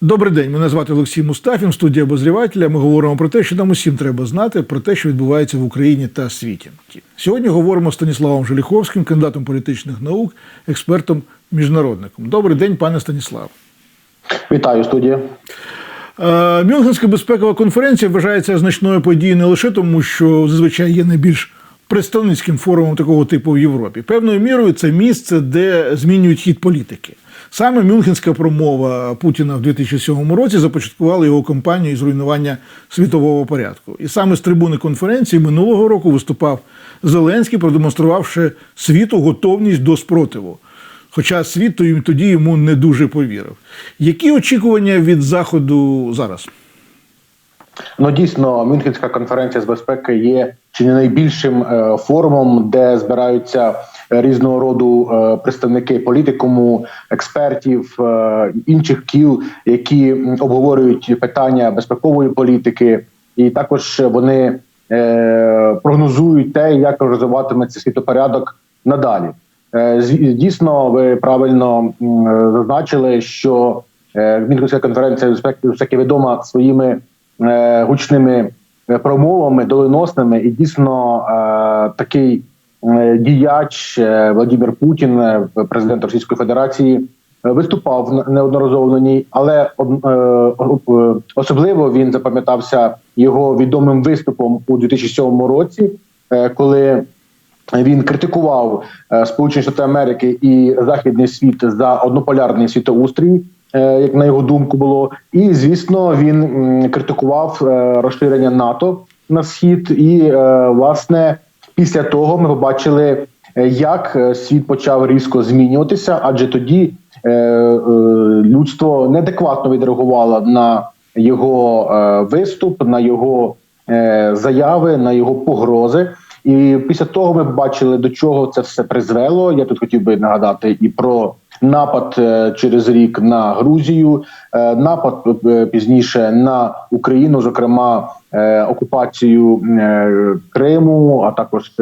Добрий день, мене звати Олексій Мустафін, студія обозрівателя. Ми говоримо про те, що нам усім треба знати, про те, що відбувається в Україні та світі. Сьогодні говоримо з Станіславом Желіховським, кандидатом політичних наук, експертом міжнародником. Добрий день, пане Станіслав. Вітаю студія. Е, Мюнхенська безпекова конференція вважається значною подією не лише тому, що зазвичай є найбільш представницьким форумом такого типу в Європі. Певною мірою це місце, де змінюють хід політики. Саме Мюнхенська промова Путіна в 2007 році започаткувала його кампанію із руйнування світового порядку. І саме з трибуни конференції минулого року виступав Зеленський, продемонструвавши світу готовність до спротиву. Хоча світ тоді йому не дуже повірив. Які очікування від Заходу зараз? Ну дійсно, Мюнхенська конференція з безпеки є чи не найбільшим е, форумом, де збираються різного роду е, представники політикуму, експертів е, інших кіл, які обговорюють питання безпекової політики, і також вони прогнозують те, як розвиватиметься світопорядок надалі. Дійсно, ви правильно зазначили, що Мюнхенська конференція безпеки все відома своїми гучними промовами, доленосними, і дійсно такий діяч Владимир Путін, президент Російської Федерації, виступав неодноразово на ній, але особливо він запам'ятався його відомим виступом у 2007 році, коли він критикував Сполучені Штати Америки і Західний світ за однополярний світоустрій. Як на його думку було, і звісно, він критикував розширення НАТО на схід, і власне після того ми побачили, як світ почав різко змінюватися, адже тоді людство неадекватно відреагувало на його виступ, на його заяви, на його погрози. І після того ми бачили, до чого це все призвело. Я тут хотів би нагадати і про напад через рік на Грузію, напад пізніше на Україну, зокрема окупацію Криму, а також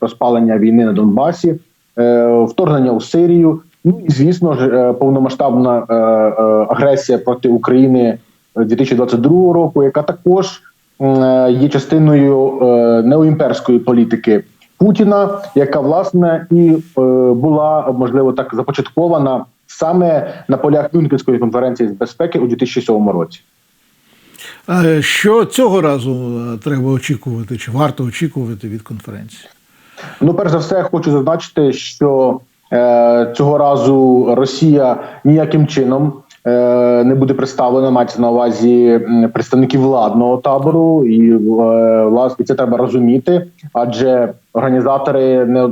розпалення війни на Донбасі, вторгнення у Сирію. Ну і звісно ж, повномасштабна агресія проти України 2022 року, яка також є частиною неоімперської політики Путіна, яка власне і була можливо так започаткована саме на полях Мюнхенської конференції з безпеки у 2007 році. Що цього разу треба очікувати, чи варто очікувати від конференції? Ну, перш за все, хочу зазначити, що е, цього разу Росія ніяким чином е, не буде представлена, мається на увазі представників владного табору, і е, власне це треба розуміти, адже організатори не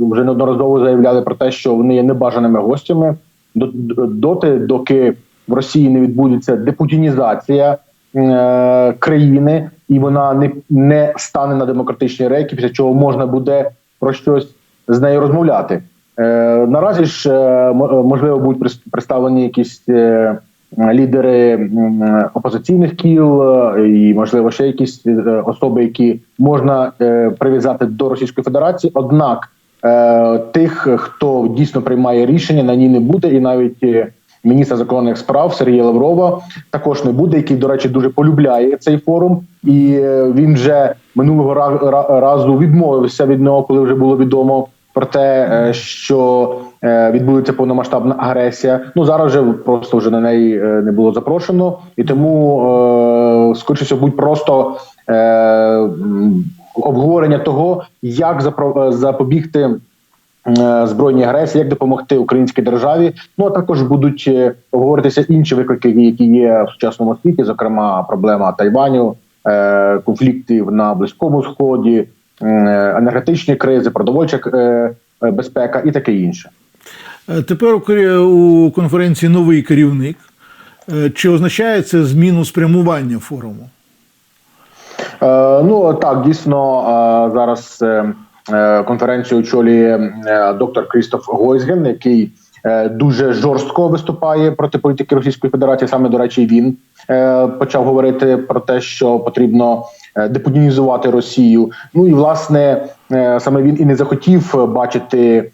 вже неодноразово заявляли про те, що вони є небажаними гостями доти, доки в Росії не відбудеться депутінізація. Країни і вона не не стане на демократичні рейки, після чого можна буде про щось з нею розмовляти. Е, Наразі ж е, можливо будуть представлені якісь е, лідери опозиційних кіл, і можливо ще якісь особи, які можна е, прив'язати до Російської Федерації. Однак е, тих, хто дійсно приймає рішення, на ній не буде, і навіть міністра закордонних справ Сергія Лаврова також не буде, який, до речі, дуже полюбляє цей форум, і він вже минулого разу відмовився від нього, коли вже було відомо про те, що відбудеться повномасштабна агресія. Ну зараз вже просто вже на неї не було запрошено, і тому скоріше всього, будь просто обговорення того, як запобігти збройній агресії, як допомогти українській державі. Ну а також будуть обговоритися інші виклики, які є в сучасному світі, зокрема проблема Тайваню, конфліктів на близькому сході, енергетичні кризи, продовольча безпека і таке інше. Тепер у конференції новий керівник. Чи означає це зміну спрямування форуму? Ну так дійсно зараз. Конференцію очолює доктор Крістоф Гойзген, який дуже жорстко виступає проти політики Російської Федерації. Саме до речі, він почав говорити про те, що потрібно депутінізувати Росію. Ну і власне саме він і не захотів бачити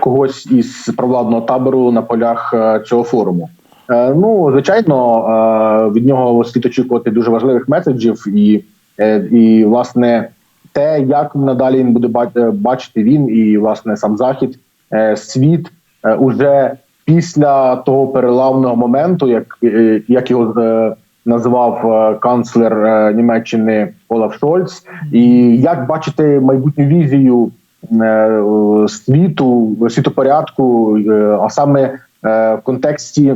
когось із провладного табору на полях цього форуму. Е, Ну, звичайно, е, від нього слід очікувати дуже важливих меседжів, і, е, і власне те, як надалі він буде е, бачити він і власне сам захід, е, світ е, уже після того переламного моменту, як, е, як його е, назвав е, канцлер е, Німеччини Олаф Шольц, і як бачити майбутню візію е, е, світу, світопорядку, е, а саме е, в контексті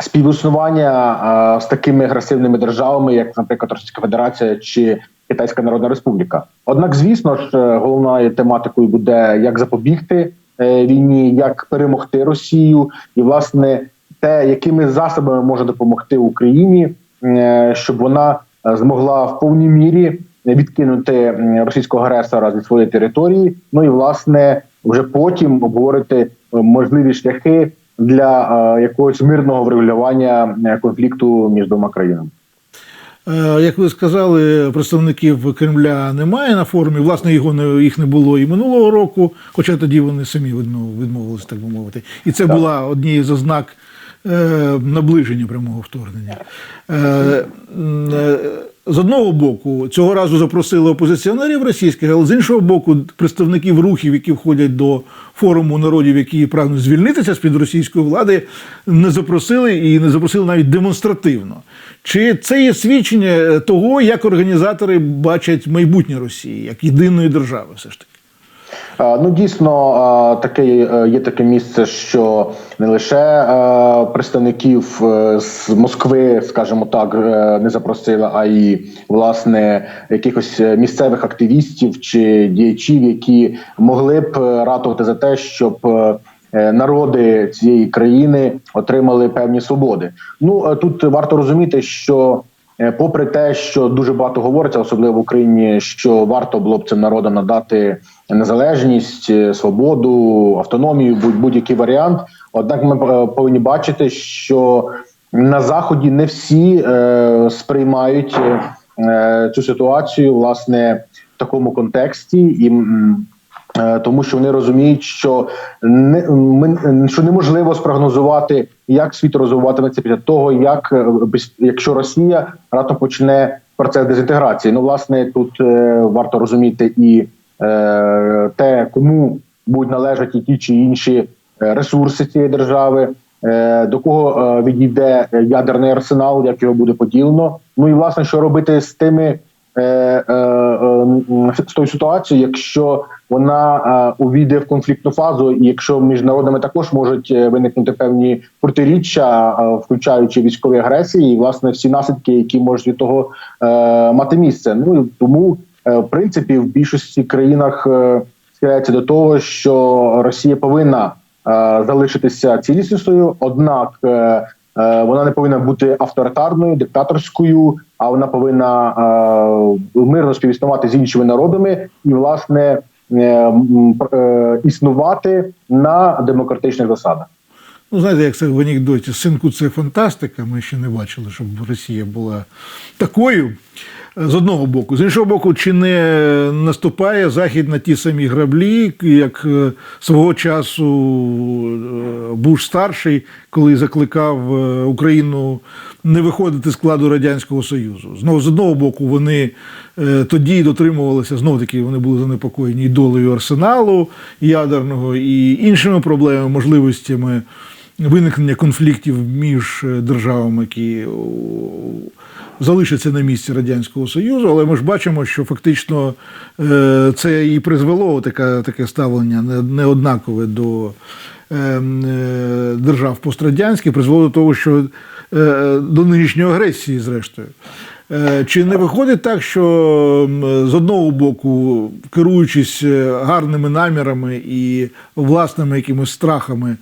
співіснування е, з такими агресивними державами, як, наприклад, Російська Федерація чи Китайська Народна Республіка. Однак, звісно ж, е, головною тематикою буде як запобігти е, війні, як перемогти Росію, і власне те, якими засобами може допомогти Україні, е, щоб вона е, змогла в повній мірі відкинути російського агресора зі своєї території. Ну і власне вже потім обговорити е, можливі шляхи для е, якогось мирного врегулювання е, конфлікту між двома країнами. Е, Як ви сказали, представників Кремля немає на форумі. Власне, його не їх не було і минулого року, хоча тоді вони самі відмов- відмовилися, так би мовити. І це була однією з ознак е, наближення прямого вторгнення. З одного боку, цього разу запросили опозиціонерів російських, але з іншого боку, представників рухів, які входять до форуму народів, які прагнуть звільнитися з під російської влади, не запросили і не запросили навіть демонстративно. Чи це є свідчення того, як організатори бачать майбутнє Росії як єдиної держави, все ж таки? Ну дійсно таке е, є таке місце, що не лише е, представників е, з Москви, скажімо так, не запросили, а й власне якихось місцевих активістів чи діячів, які могли б ратувати за те, щоб народи цієї країни отримали певні свободи. Ну тут варто розуміти, що Попри те, що дуже багато говориться, особливо в Україні, що варто було б цим народам надати незалежність, е, свободу, автономію, будь- будь-який варіант. Однак ми е, повинні бачити, що на заході не всі е, сприймають е, е, цю ситуацію власне в такому контексті і. Е, тому що вони розуміють, що не ми що неможливо спрогнозувати, як світ розвиватиметься після того, як е, якщо Росія раптом почне процес дезінтеграції. Ну, власне, тут е, варто розуміти і е, те, кому будуть належати ті чи інші ресурси цієї держави, до кого відійде ядерний арсенал, як його буде поділено. Ну і власне, що робити з тими. Е, е, е, з тою ситуацією, якщо вона е, увійде в конфліктну фазу, і якщо між народами також можуть е, виникнути певні протиріччя, включаючи військові агресії, і власне всі наслідки, які можуть від того мати місце. Ну тому, в принципі, в більшості країнах схиляється до того, що Росія повинна залишитися цілісністю, однак. Е, Вона не повинна бути авторитарною, диктаторською, а вона повинна е, мирно співіснувати з іншими народами і, власне, е, існувати на демократичних засадах. Ну, знаєте, як це в анекдоті, синку, це фантастика. Ми ще не бачили, щоб Росія була такою. З одного боку, з іншого боку, чи не наступає Захід на ті самі граблі, як е, свого часу е, Буш старший, коли закликав е, Україну не виходити з складу Радянського Союзу. Знову з одного боку, вони тоді дотримувалися, знов таки вони були занепокоєні долею арсеналу ядерного, і іншими проблемами, можливостями виникнення конфліктів між державами, які о, залишаться на місці Радянського Союзу, але ми ж бачимо, що фактично е, це і призвело таке, таке ставлення не- неоднакове до е, е, держав пострадянських, призвело до того, що е, до нинішньої агресії, зрештою. Чи не виходить так, що з одного боку, керуючись гарними намірами і власними якимись страхами,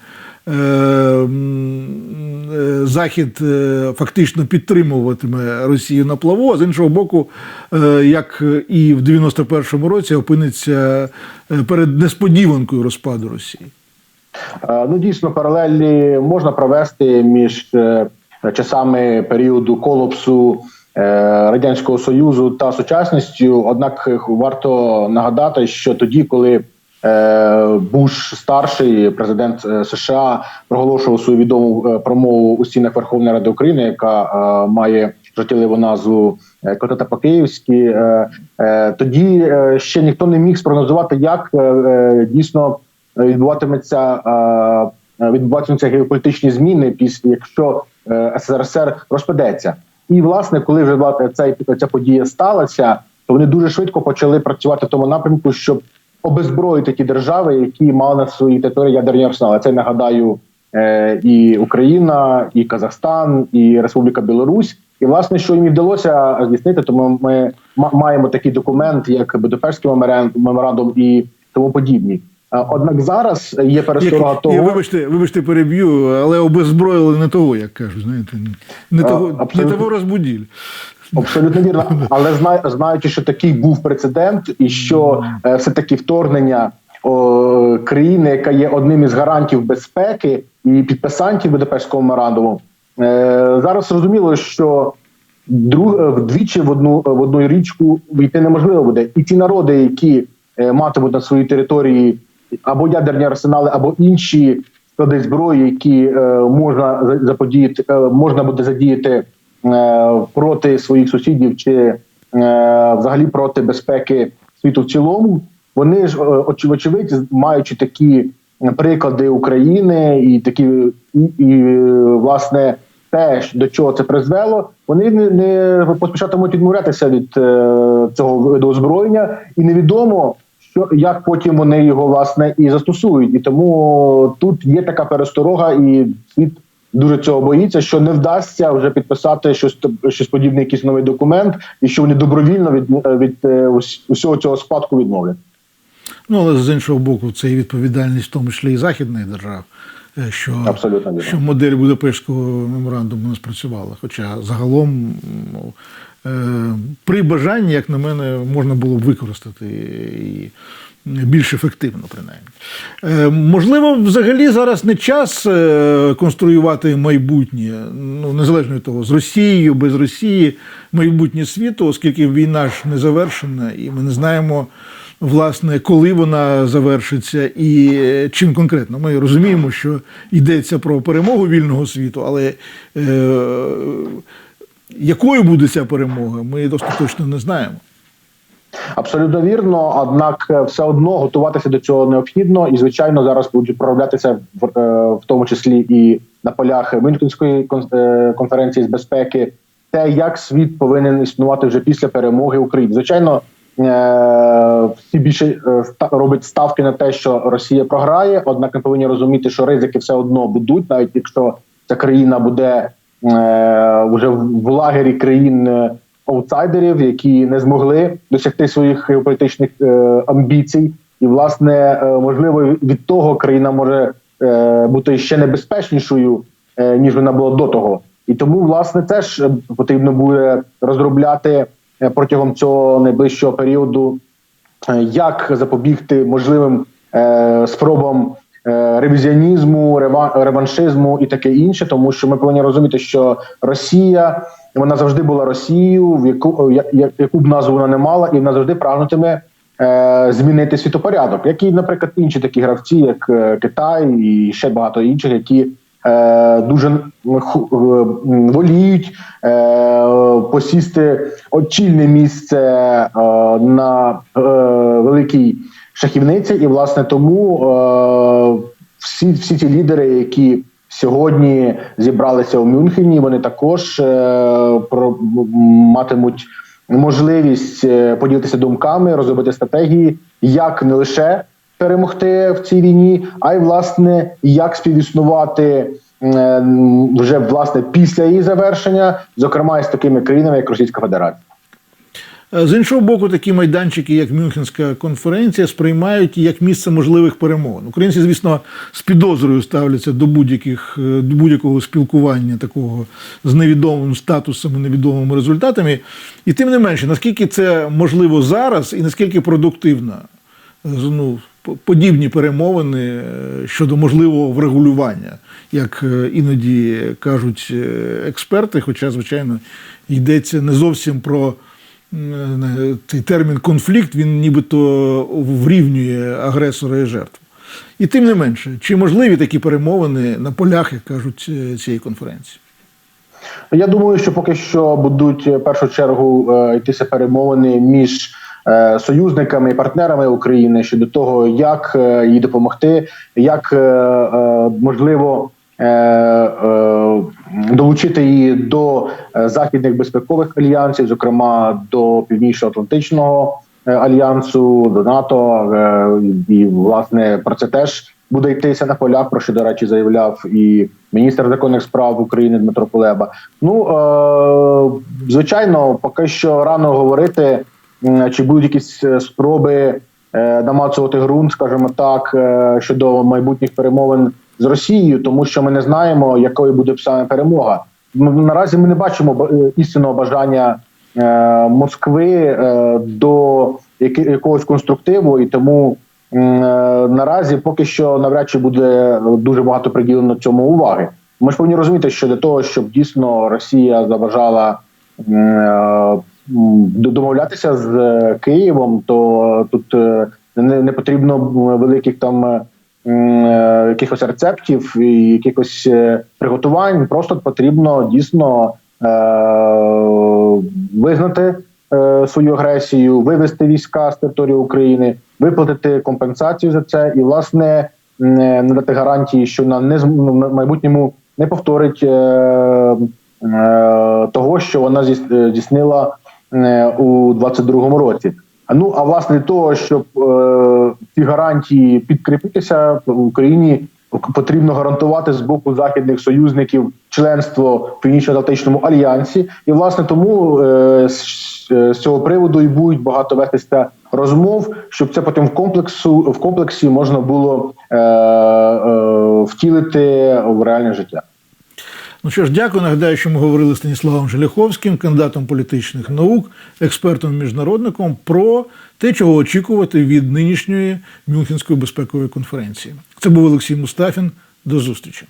Захід е, фактично підтримуватиме Росію на плаву, а з іншого боку, е, як і в 91-му році опиниться е, перед несподіванкою розпаду Росії. Е, Ну, дійсно, паралелі можна провести між е, часами періоду колапсу е, Радянського Союзу та сучасністю. Однак е, варто нагадати, що тоді, коли е, Буш старший, президент е, США, проголошував свою відому е, промову у стінах Верховної Ради України, яка е, має жартівливу назву е, Котета по-київськи. Е, е, Тоді е, ще ніхто не міг спрогнозувати, як е, е, дійсно відбуватиметься е, відбуватимуться геополітичні зміни після якщо е, СРСР розпадеться. І власне, коли вже ця, ця подія сталася, то вони дуже швидко почали працювати в тому напрямку, щоб обезброїти ті держави, які мали на своїй території ядерні арсенали. Це нагадаю е, і Україна, і Казахстан, і Республіка Білорусь. І власне, що їм і вдалося здійснити, тому ми маємо такий документ, як Будапештський меморандум і тому подібні. Однак зараз є пересторога того, вибачте, вибачте, переб'ю, але обезброїли не того, як кажуть, знаєте, не того, не того розбуділь. Абсолютно вірно, але зна- знаючи, що такий був прецедент, і що е, все таки вторгнення о, країни, яка є одним із гарантів безпеки і підписантів Будапештського меморандуму, е, зараз зрозуміло, що друг, е, вдвічі в одну в одну річку війти неможливо буде. І ті народи, які е, матимуть на своїй території або ядерні арсенали, або інші склади зброї, які е, можна за- заподіяти, е, можна буде задіяти е, проти своїх сусідів чи е, взагалі проти безпеки світу в цілому. Вони ж е, оч- вочевидь, маючи такі приклади України і такі і, і е, власне те, до чого це призвело, вони не, не поспішатимуть відмовлятися від е, цього виду озброєння, і невідомо, що як потім вони його власне і застосують. І тому тут є така пересторога, і світ дуже цього боїться, що не вдасться вже підписати щось щось подібне, якийсь новий документ, і що вони добровільно від, від е, усього цього спадку відмовлять. Ну, але з іншого боку, це і відповідальність, в тому числі і західних держав, е, що, Абсолютно що модель Будапештського меморандуму не спрацювала. Хоча загалом ну, е, при бажанні, як на мене, можна було б використати і більш ефективно, принаймні. Е, можливо, взагалі зараз не час е, конструювати майбутнє, ну незалежно від того, з Росією, без Росії, майбутнє світу, оскільки війна ж не завершена, і ми не знаємо. Власне, коли вона завершиться і е, чим конкретно. Ми розуміємо, що йдеться про перемогу вільного світу, але е, якою буде ця перемога, ми досить точно не знаємо. Абсолютно вірно, однак е, все одно готуватися до цього необхідно, і звичайно зараз будуть проявлятися в, е, в тому числі і на полях Мюнхенської е, конференції з безпеки, те, як світ повинен існувати вже після перемоги України. Звичайно, всі більше роблять ставки на те, що Росія програє однак ми повинні розуміти, що ризики все одно будуть, навіть якщо ця країна буде вже в лагері країн. Аутсайдерів, які не змогли досягти своїх геополітичних е, амбіцій, і власне е, можливо від того країна може е, бути ще небезпечнішою ніж вона була до того. І тому власне теж потрібно буде розробляти протягом цього найближчого періоду як запобігти можливим спробам ревізіонізму, рева- реваншизму і таке інше, тому що ми повинні розуміти, що Росія вона завжди була Росією, в яку я- яку б назву вона не мала, і вона завжди прагнутиме е, змінити світопорядок, як і, наприклад, інші такі гравці, як е, Китай і ще багато інших, які е, дуже е, воліють е, посісти очільне місце е, на е, великій шахівниці, і власне тому е, всі, всі ті лідери, які сьогодні зібралися у Мюнхені, вони також е, про, матимуть можливість е, поділитися думками, розробити стратегії, як не лише перемогти в цій війні, а й власне як співіснувати е, вже власне після її завершення, зокрема з такими країнами, як Російська Федерація. Е, З іншого боку, такі майданчики, як Мюнхенська конференція, сприймають як місце можливих перемовин. Українці, звісно, з підозрою ставляться до будь-яких е, до будь-якого спілкування такого з невідомим статусом і невідомими результатами. І тим не менше, наскільки це можливо зараз, і наскільки продуктивно е, ну, подібні перемовини щодо можливого врегулювання, як іноді кажуть експерти, хоча, звичайно, йдеться не зовсім про термін конфлікт він нібито врівнює агресора і жертву. І тим не менше, чи можливі такі перемовини на полях, як кажуть, е, цієї конференції? Я думаю, що поки що будуть е, в першу чергу е, йтися перемовини між е, союзниками і партнерами України щодо того, як е, їй допомогти, як е, е, можливо е, е, долучити її до е, західних безпекових альянсів, зокрема до Північно-Атлантичного е, альянсу, до НАТО. е, І власне про це теж буде йтися на полях, про що, до речі, заявляв і міністр закордонних справ України Дмитро Кулеба. Ну е, звичайно, поки що рано говорити, чи будуть якісь е, спроби е, намацувати ґрунт, скажімо так, е, щодо майбутніх перемовин з Росією, тому що ми не знаємо, якою буде саме перемога. М, Наразі ми не бачимо е, істинного бажання е, Москви е, до якогось конструктиву, і тому наразі поки що навряд чи буде дуже багато приділено цьому уваги. Ми ж повинні розуміти, що для того, щоб дійсно Росія заважала домовлятися з Києвом, то тут не потрібно великих там. Е, Якихось рецептів і якихось е, приготувань просто потрібно дійсно е, визнати свою агресію, вивести війська з території України, виплатити компенсацію за це, і власне надати гарантії, що на не ну, майбутньому не повторить того, що вона здійс- здійснила у 22-му році. Ну а власне того, щоб е, ці гарантії підкріпитися в Україні. Потрібно гарантувати з боку західних союзників членство в Північно-Атлантичному альянсі, і власне тому е, з цього приводу і будуть багато вестися розмов, щоб це потім в комплексу в комплексі можна було е, е, втілити в реальне життя. Ну що ж, дякую. Нагадаю, що ми говорили з Станіславом Желяховським, кандидатом політичних наук, експертом міжнародником, про те, чого очікувати від нинішньої Мюнхенської безпекової конференції. Це був Олексій Мустафін. До зустрічі.